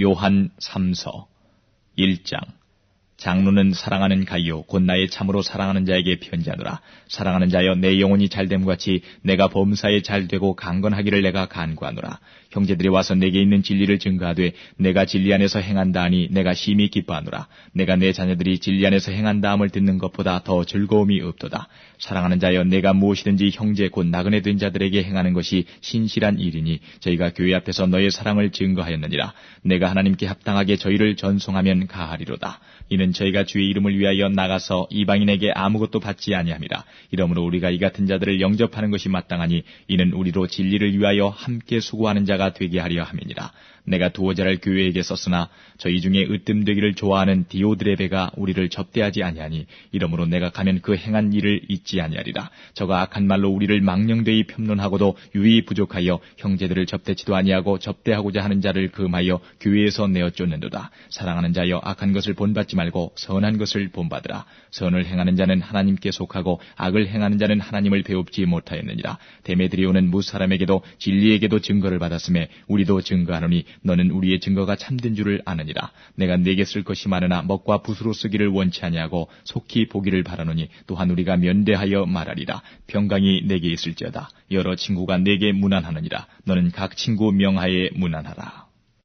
요한 3서 1장 장로는 사랑하는 가이오 곧 나의 참으로 사랑하는 자에게 편지하노라. 사랑하는 자여 내 영혼이 잘됨 같이 내가 범사에 잘되고 강건하기를 내가 간구하노라. 형제들이 와서 내게 있는 진리를 증거하되 내가 진리 안에서 행한다 하니 내가 심히 기뻐하노라. 내가 내 자녀들이 진리 안에서 행한다 함을 듣는 것보다 더 즐거움이 없도다. 사랑하는 자여 내가 무엇이든지 형제 곧 나그네 된 자들에게 행하는 것이 신실한 일이니 저희가 교회 앞에서 너의 사랑을 증거하였느니라. 내가 하나님께 합당하게 저희를 전송하면 가하리로다. 이는 저희가 주의 이름을 위하여 나가서 이방인에게 아무것도 받지 아니함이라. 이러므로 우리가 이 같은 자들을 영접하는 것이 마땅하니 이는 우리로 진리를 위하여 함께 수고하는 자가 되게 하려 함이니라. 내가 두어 자를 교회에게 썼으나 저희 중에 으뜸되기를 좋아하는 디오드레베가 우리를 접대하지 아니하니 이러므로 내가 가면 그 행한 일을 잊지 아니하리라. 저가 악한 말로 우리를 망령되이 평론하고도 유의 부족하여 형제들을 접대치도 아니하고 접대하고자 하는 자를 금하여 교회에서 내어 쫓는도다. 사랑하는 자여 악한 것을 본받지 말고 선한 것을 본받으라. 선을 행하는 자는 하나님께 속하고 악을 행하는 자는 하나님을 배웁지 못하였느니라. 데메드리오는 무사람에게도 진리에게도 증거를 받았음에 우리도 증거하노니 너는 우리의 증거가 참된 줄을 아느니라. 내가 내게 쓸 것이 많으나 먹과 붓으로 쓰기를 원치 아니하고 속히 보기를 바라노니 또한 우리가 면대하여 말하리라. 평강이 내게 있을지어다. 여러 친구가 내게 무난하느니라. 너는 각 친구 명하에 무난하라.